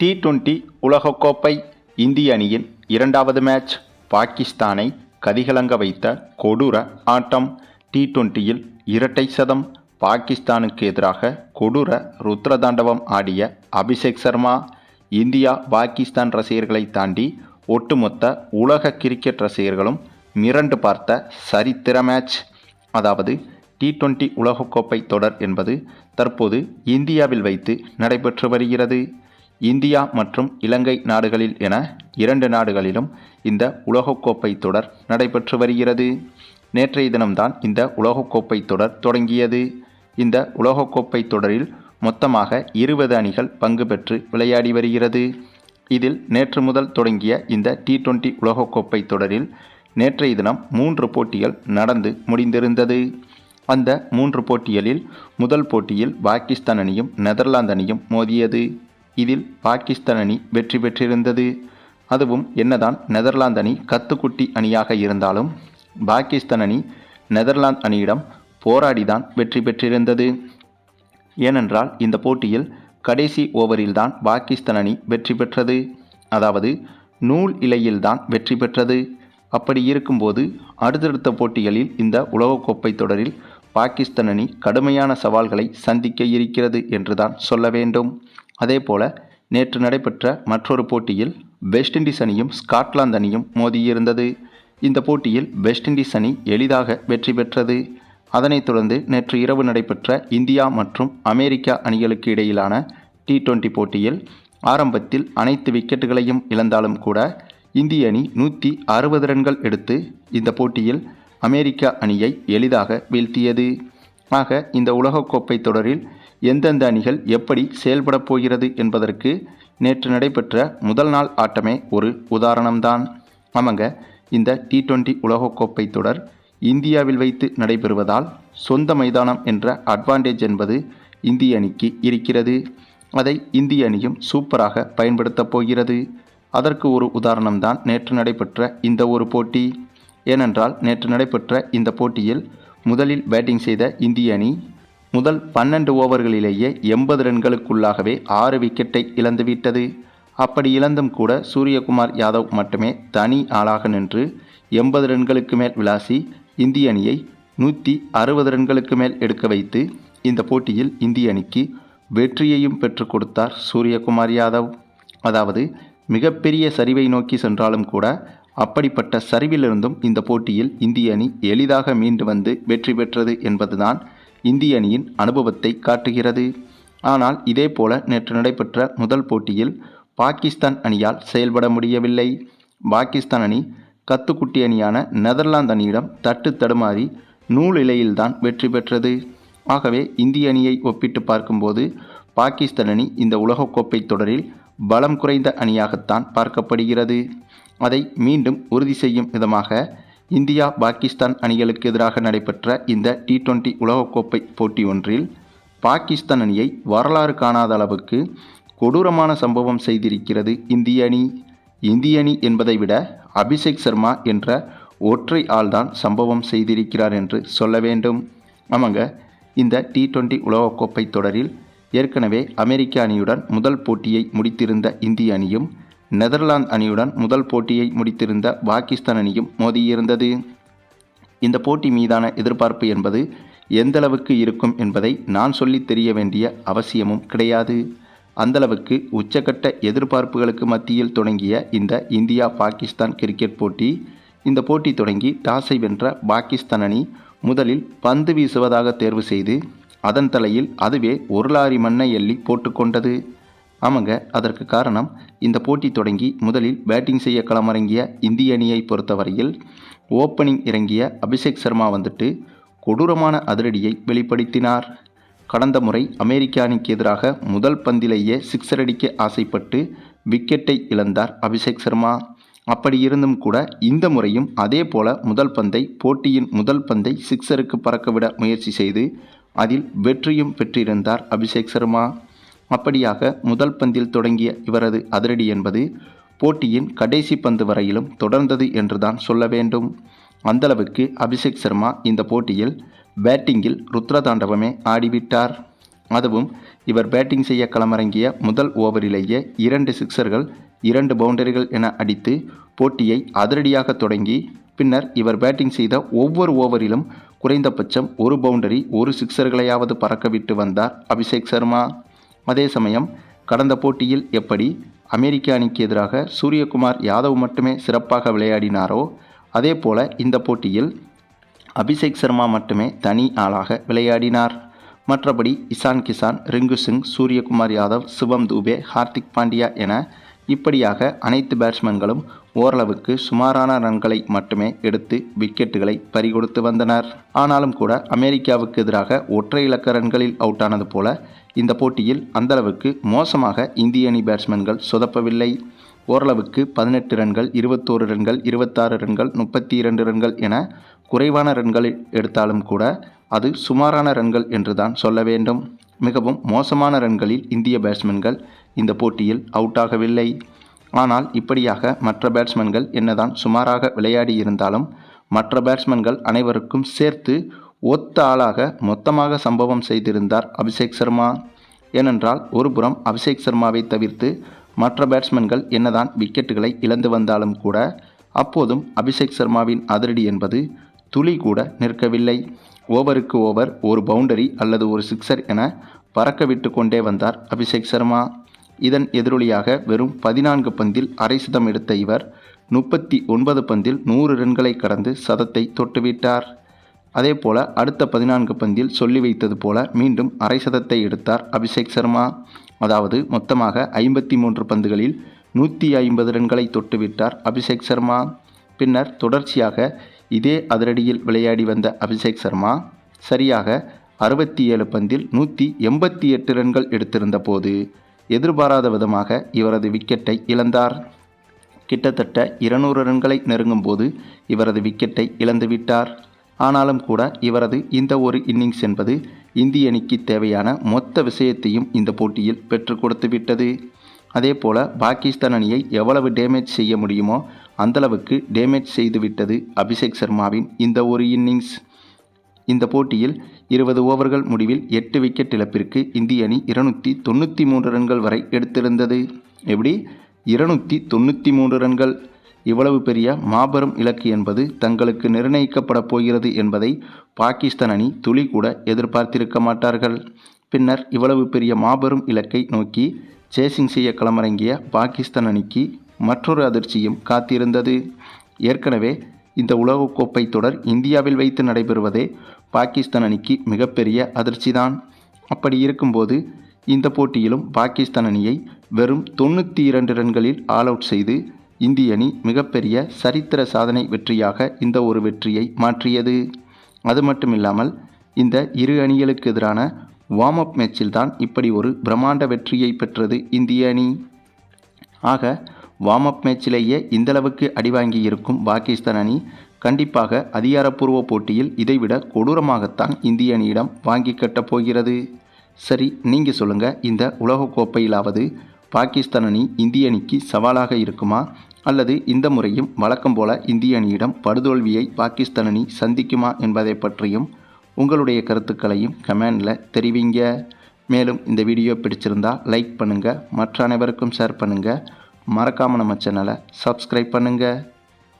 T twenty உலகக்கோப்பை இந்திய அணியின் இரண்டாவது மேட்ச் பாகிஸ்தானை கதிகலங்க வைத்த கொடூர ஆட்டம் டி டுவெண்ட்டியில் இரட்டை சதம். பாகிஸ்தானுக்கு எதிராக கொடூர ருத்ரதாண்டவம் ஆடிய அபிஷேக் சர்மா இந்தியா பாகிஸ்தான் ரசிகர்களை தாண்டி ஒட்டுமொத்த உலக கிரிக்கெட் ரசிகர்களும் மிரண்டு பார்த்த சரித்திர மேட்ச் அதாவது டி டுவெண்ட்டி உலகக்கோப்பை தொடர் என்பது தற்போது இந்தியாவில் வைத்து நடைபெற்று வருகிறது. இந்தியா மற்றும் இலங்கை நாடுகளில் என இரண்டு நாடுகளிலும் இந்த உலகக்கோப்பை தொடர் நடைபெற்று வருகிறது. நேற்றைய தினம்தான் இந்த உலகக்கோப்பை தொடர் தொடங்கியது. இந்த உலகக்கோப்பை தொடரில் மொத்தமாக இருபது அணிகள் பங்கு பெற்று விளையாடி வருகிறது. இதில் நேற்று முதல் தொடங்கிய இந்த டி டுவெண்ட்டி உலகக்கோப்பை தொடரில் நேற்றைய தினம் மூன்று போட்டிகள் நடந்து முடிந்திருந்தது. அந்த மூன்று போட்டிகளில் முதல் போட்டியில் பாகிஸ்தான் அணியும் நெதர்லாந்து அணியும் மோதியது. இதில் பாகிஸ்தான் அணி வெற்றி பெற்றிருந்தது. அதுவும் என்னதான் நெதர்லாந்து அணி கத்துக்குட்டி அணியாக இருந்தாலும் பாகிஸ்தான் அணி நெதர்லாந்து அணியிடம் போராடிதான் வெற்றி பெற்றிருந்தது. ஏனென்றால் இந்த போட்டியில் கடைசி ஓவரில்தான் பாகிஸ்தான் அணி வெற்றி பெற்றது. அதாவது நூல் இலையில்தான் வெற்றி பெற்றது. அப்படி இருக்கும்போது அடுத்தடுத்த போட்டிகளில் இந்த உலகக்கோப்பை தொடரில் பாகிஸ்தான் அணி கடுமையான சவால்களை சந்திக்க இருக்கிறது என்றுதான் சொல்ல வேண்டும். அதேபோல நேற்று நடைபெற்ற மற்றொரு போட்டியில் வெஸ்ட் இண்டீஸ் அணியும் ஸ்காட்லாந்து அணியும் மோதியிருந்தது. இந்த போட்டியில் வெஸ்ட் இண்டீஸ் அணி எளிதாக வெற்றி பெற்றது. அதனைத் தொடர்ந்து நேற்று இரவு நடைபெற்ற இந்தியா மற்றும் அமெரிக்கா அணிகளுக்கு இடையிலான டி டுவெண்டி போட்டியில் ஆரம்பத்தில் அனைத்து விக்கெட்டுகளையும் இழந்தாலும் கூட இந்திய அணி நூற்றி அறுபது ரன்கள் எடுத்து இந்த போட்டியில் அமெரிக்கா அணியை எளிதாக வீழ்த்தியது. ஆக இந்த உலகக்கோப்பை தொடரில் எந்தெந்த அணிகள் எப்படி செயல்படப் போகிறது என்பதற்கு நேற்று நடைபெற்ற முதல் நாள் ஆட்டமே ஒரு உதாரணம்தான். ஆமாங்க இந்த டி டுவெண்டி உலகக்கோப்பை தொடர் இந்தியாவில் வைத்து நடைபெறுவதால் சொந்த மைதானம் என்ற அட்வான்டேஜ் என்பது இந்திய அணிக்கு இருக்கிறது. அதை இந்திய அணியும் சூப்பராக பயன்படுத்தப் போகிறது. அதற்கு ஒரு உதாரணம்தான் நேற்று நடைபெற்ற இந்த ஒரு போட்டி. ஏனென்றால் நேற்று நடைபெற்ற இந்த போட்டியில் முதலில் பேட்டிங் செய்த இந்திய அணி முதல் பன்னெண்டு ஓவர்களிலேயே எண்பது ரன்களுக்குள்ளாகவே ஆறு விக்கெட்டை இழந்துவிட்டது. அப்படி இழந்தும் கூட சூரியகுமார் யாதவ் மட்டுமே தனி ஆளாக நின்று எண்பது ரன்களுக்கு மேல் விளாசி இந்திய அணியை நூற்றி அறுபது ரன்களுக்கு மேல் எடுக்க வைத்து இந்த போட்டியில் இந்திய அணிக்கு வெற்றியையும் பெற்றுக் கொடுத்தார் சூரியகுமார் யாதவ். அதாவது மிகப்பெரிய சரிவை நோக்கி சென்றாலும் கூட அப்படிப்பட்ட சரிவிலிருந்தும் இந்த போட்டியில் இந்திய அணி எளிதாக மீண்டு வந்து வெற்றி பெற்றது என்பதுதான் இந்திய அணியின் அனுபவத்தை காட்டுகிறது. ஆனால் இதேபோல நேற்று நடைபெற்ற முதல் போட்டியில் பாகிஸ்தான் அணியால் செயல்பட முடியவில்லை. பாகிஸ்தான் அணி கத்துக்குட்டி அணியான நெதர்லாந்து அணியிடம் தட்டு தடுமாறி நூல் இலையில்தான் வெற்றி பெற்றது. ஆகவே இந்திய அணியை ஒப்பிட்டு பார்க்கும்போது பாகிஸ்தான் அணி இந்த உலகக்கோப்பை தொடரில் பலம் குறைந்த அணியாகத்தான் பார்க்கப்படுகிறது. அதை மீண்டும் உறுதி செய்யும் விதமாக இந்தியா பாகிஸ்தான் அணிகளுக்கு எதிராக நடைபெற்ற இந்த டி டுவெண்டி உலகக்கோப்பை போட்டி ஒன்றில் பாகிஸ்தான் அணியை வரலாறு காணாத அளவுக்கு கொடூரமான சம்பவம் செய்திருக்கிறது இந்திய அணி. இந்திய அணி என்பதை விட அபிஷேக் சர்மா என்ற ஒற்றை ஆள்தான் சம்பவம் செய்திருக்கிறார் என்று சொல்ல வேண்டும். ஆமாங்க இந்த டி டுவெண்டி உலகக்கோப்பை தொடரில் ஏற்கனவே அமெரிக்க அணியுடன் முதல் போட்டியை முடித்திருந்த இந்திய அணியும் நெதர்லாந்து அணியுடன் முதல் போட்டியை முடித்திருந்த பாகிஸ்தான் அணியும் மோதியிருந்தது இந்த போட்டி மீதான எதிர்பார்ப்பு என்பது எந்தளவுக்கு இருக்கும் என்பதை நான் சொல்லி தெரிய வேண்டிய அவசியமும் கிடையாது. அந்தளவுக்கு உச்சக்கட்ட எதிர்பார்ப்புகளுக்கு மத்தியில் தொடங்கிய இந்த இந்தியா பாகிஸ்தான் கிரிக்கெட் போட்டி இந்த போட்டி தொடங்கி டாஸை வென்ற பாகிஸ்தான் அணி முதலில் பந்து வீசுவதாக தேர்வு செய்து அதன் தலையில் அதுவே ஒரு லாரி மண்ணை எள்ளி போட்டுக்கொண்டது ஆமாங்க அதற்கு காரணம் இந்த போட்டி தொடங்கி முதலில் பேட்டிங் செய்ய களமிறங்கிய இந்திய அணியை பொறுத்தவரையில் ஓப்பனிங் இறங்கிய அபிஷேக் சர்மா வந்துட்டு கொடூரமான அதிரடியை வெளிப்படுத்தினார். கடந்த முறை அமெரிக்க அணிக்கு எதிராக முதல் பந்திலேயே சிக்ஸர் அடிக்க ஆசைப்பட்டு விக்கெட்டை இழந்தார் அபிஷேக் சர்மா. அப்படி இருந்தும் கூட இந்த முறையும் அதே போல முதல் பந்தை போட்டியின் முதல் பந்தை சிக்ஸருக்கு பறக்கவிட முயற்சி செய்து அதில் வெற்றியும் பெற்றிருந்தார் அபிஷேக் சர்மா. அப்படியாக முதல் பந்தில் தொடங்கிய இவரது அதிரடி என்பது போட்டியின் கடைசி பந்து வரையிலும் தொடர்ந்தது என்றுதான் சொல்ல வேண்டும். அந்தளவுக்கு அபிஷேக் சர்மா இந்த போட்டியில் பேட்டிங்கில் ருத்ரதாண்டவமே ஆடிவிட்டார். அதுவும் இவர் பேட்டிங் செய்ய களமிறங்கிய முதல் ஓவரிலேயே இரண்டு சிக்சர்கள் இரண்டு பவுண்டரிகள் என அடித்து போட்டியை அதிரடியாக தொடங்கி பின்னர் இவர் பேட்டிங் செய்த ஒவ்வொரு ஓவரிலும் குறைந்தபட்சம் ஒரு பவுண்டரி ஒரு சிக்சர்களையாவது பறக்கவிட்டு வந்தார் அபிஷேக் சர்மா. அதே சமயம் கடந்த போட்டியில் எப்படி அமெரிக்க அணிக்கு எதிராக சூரியகுமார் யாதவ் மட்டுமே சிறப்பாக விளையாடினாரோ அதே போல இந்த போட்டியில் அபிஷேக் சர்மா மட்டுமே தனி ஆளாக விளையாடினார். மற்றபடி இசான் கிசான் ரிங்கு சிங் சூரியகுமார் யாதவ் சிவம் தூபே ஹார்திக் பாண்டியா என இப்படியாக அனைத்து பேட்ஸ்மேன்களும் ஓரளவுக்கு சுமாரான ரன்களை மட்டுமே எடுத்து விக்கெட்டுகளை பறிகொடுத்து வந்தனர். ஆனாலும் கூட அமெரிக்காவுக்கு எதிராக ஒற்றை இலக்க ரன்களில் அவுட் ஆனது போல இந்த போட்டியில் அந்தளவுக்கு மோசமாக இந்திய அணி பேட்ஸ்மேன்கள் சொதப்பவில்லை. ஓரளவுக்கு பதினெட்டு ரன்கள் இருபத்தோரு ரன்கள் இருபத்தாறு ரன்கள் முப்பத்தி இரண்டு ரன்கள் என குறைவான ரன்கள் எடுத்தாலும் கூட அது சுமாரான ரன்கள் என்றுதான் சொல்ல வேண்டும். மிகவும் மோசமான ரன்களில் இந்திய பேட்ஸ்மேன்கள் இந்த போட்டியில் அவுட் ஆகவில்லை. ஆனால் இப்படியாக மற்ற பேட்ஸ்மேன்கள் என்னதான் சுமாராக விளையாடி இருந்தாலும் மற்ற பேட்ஸ்மேன்கள் அனைவருக்கும் சேர்த்து ஒத்த ஆளாக மொத்தமாக சம்பவம் செய்திருந்தார் அபிஷேக் சர்மா. ஏனென்றால் ஒருபுறம் அபிஷேக் சர்மாவை தவிர்த்து மற்ற பேட்ஸ்மேன்கள் என்னதான் விக்கெட்டுகளை இழந்து வந்தாலும் கூட அப்போதும் அபிஷேக் சர்மாவின் அதிரடி என்பது துளி கூட நிற்கவில்லை. ஓவருக்கு ஓவர் ஒரு பவுண்டரி அல்லது ஒரு சிக்சர் என பறக்க விட்டு கொண்டே வந்தார் அபிஷேக் சர்மா. இதன் எதிரொலியாக வெறும் பதினான்கு பந்தில் அரை சதம் எடுத்த இவர் முப்பத்தி ஒன்பது பந்தில் நூறு ரன்களை கடந்து சதத்தை தொட்டுவிட்டார். அதே போல அடுத்த பதினான்கு பந்தில் சொல்லி வைத்தது போல மீண்டும் அரை சதத்தை எடுத்தார் அபிஷேக் சர்மா. அதாவது மொத்தமாக ஐம்பத்தி மூன்று பந்துகளில் நூற்றி ஐம்பது ரன்களை தொட்டுவிட்டார் அபிஷேக் சர்மா. பின்னர் தொடர்ச்சியாக இதே அதிரடியில் விளையாடி வந்த அபிஷேக் சர்மா சரியாக அறுபத்தி ஏழு பந்தில் நூற்றி எண்பத்தி எட்டு ரன்கள் எடுத்திருந்த போது எதிர்பாராத விதமாக இவரது விக்கெட்டை இழந்தார். கிட்டத்தட்ட இருநூறு ரன்களை நெருங்கும் போது இவரது விக்கெட்டை இழந்துவிட்டார். ஆனாலும் கூட இவரது இந்த ஒரு இன்னிங்ஸ் என்பது இந்திய அணிக்கு தேவையான மொத்த விஷயத்தையும் இந்த போட்டியில் பெற்றுக் கொடுத்து விட்டது. அதே போல் பாகிஸ்தான் அணியை எவ்வளவு டேமேஜ் செய்ய முடியுமோ அந்தளவுக்கு டேமேஜ் செய்துவிட்டது அபிஷேக் சர்மாவின் இந்த ஒரு இன்னிங்ஸ். இந்த போட்டியில் இருபது ஓவர்கள் முடிவில் எட்டு விக்கெட் இழப்பிற்கு இந்திய அணி இருநூற்றி தொண்ணூற்றி மூன்று ரன்கள் வரை எடுத்திருந்தது. எப்படி? இருநூற்றி தொண்ணூற்றி மூன்று ரன்கள். இவ்வளவு பெரிய மாபெரும் இலக்கு என்பது தங்களுக்கு நிர்ணயிக்கப்பட போகிறது என்பதை பாகிஸ்தான் அணி துளி கூட எதிர்பார்த்திருக்க மாட்டார்கள். பின்னர் இவ்வளவு பெரிய மாபெரும் இலக்கை நோக்கி சேசிங் செய்ய களமிறங்கிய பாகிஸ்தான் அணிக்கு மற்றொரு அதிர்ச்சியும் காத்திருந்தது. ஏற்கனவே இந்த உலகக்கோப்பை தொடர் இந்தியாவில் வைத்து நடைபெறுவதே பாகிஸ்தான் அணிக்கு மிகப்பெரிய அதிர்ச்சிதான். அப்படி இருக்கும்போது இந்த போட்டியிலும் பாகிஸ்தான் அணியை வெறும் தொண்ணூற்றி இரண்டு ரன்களில் ஆல் அவுட் செய்து இந்திய அணி மிகப்பெரிய சரித்திர சாதனை வெற்றியாக இந்த ஒரு வெற்றியை மாற்றியது. அது மட்டும் இல்லாமல் இந்த இரு அணிகளுக்கு எதிரான வார்ம் அப் மேட்சில் தான் இப்படி ஒரு பிரம்மாண்ட வெற்றியை பெற்றது இந்திய அணி. ஆக வார்ம் அப் மேட்சிலேயே இந்தளவுக்கு அடிவாங்கி இருக்கும் பாகிஸ்தான் அணி கண்டிப்பாக அதிகாரப்பூர்வ போட்டியில் இதைவிட கொடூரமாகத்தான் இந்திய அணியிடம் வாங்கி கட்டப் போகிறது. சரி நீங்கள் சொல்லுங்கள் இந்த உலகக்கோப்பையிலாவது பாகிஸ்தான் அணி இந்திய அணிக்கு சவாலாக இருக்குமா? அல்லது இந்த முறையும் வழக்கம் போல இந்திய அணியிடம் படுதோல்வியை பாகிஸ்தான் அணி சந்திக்குமா என்பதை பற்றியும் உங்களுடைய கருத்துக்களையும் கமெண்டில் தெரிவிங்க. மேலும் இந்த வீடியோ பிடிச்சிருந்தா லைக் பண்ணுங்கள் மற்ற அனைவருக்கும் ஷேர் பண்ணுங்கள் மறக்காமல் நம்ம சேனலை சப்ஸ்கிரைப் பண்ணுங்கள்